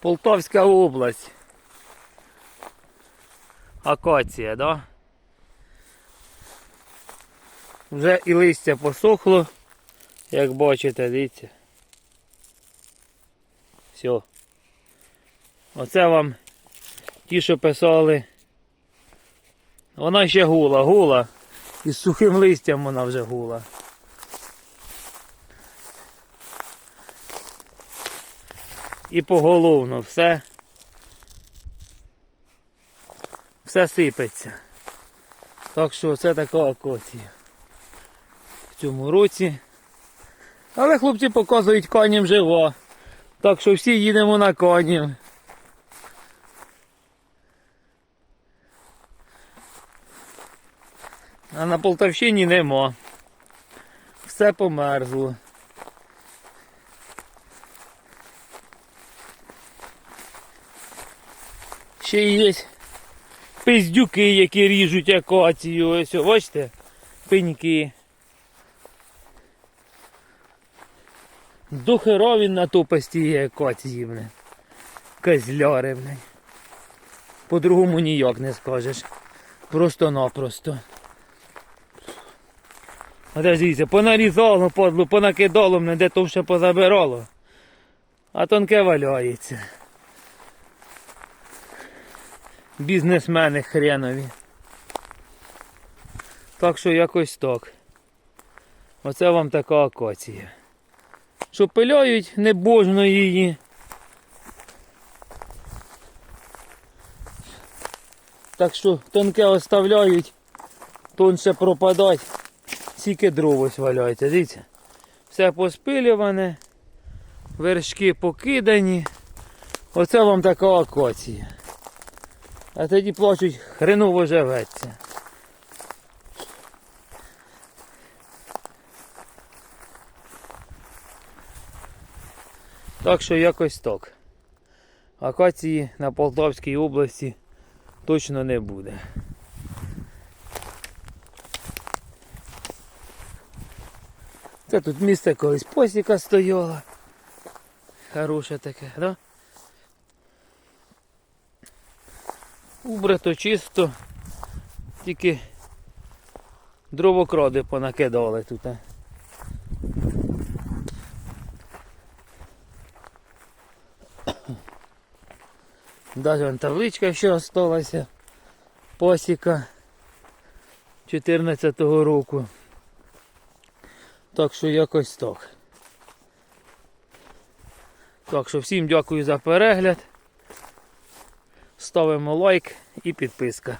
Полтавська область. Акація, да? Вже і листя посохло, як бачите, дивіться. Все. Оце вам ті, що писали. Вона ще гула, гула. І з сухим листям вона вже гула. І поголовно все. Все сипеться. Так що це така акація. В цьому році. Але хлопці показують коням жива. Так що всі їдемо на конів. А на Полтавщині нема. Все померзло. Ще є пиздюки, які ріжуть акацію. Ось, бачите? Пеньки. Дохера він на топості є акації, бля. Козляри, бля. По-другому ніяк не скажеш. Просто-напросто. Дивіться, понарізало, подло, понакидало мене, де то все позабирало. А тонке валяється. Бізнесмени хренові. Так що якось так. Оце вам така акація. Що пиляють небожно її. Так що тонке оставляють, тонше пропадать. Тільки дров ось валяється, дивіться. Все поспилюване, вершки покидані. Оце вам така акація. А тоді плачуть, хреново живеться. Так що якось так. Акації на Полтавській області точно не буде. Це тут місце колись посіка стояла. Хороше таке, да? Убрато чисто, тільки дровокради понакидали тут. Даже вон табличка ще осталася. Посіка 14-го року. Так що якось так. Так що всім дякую за перегляд. Ставимо лайк і підписка.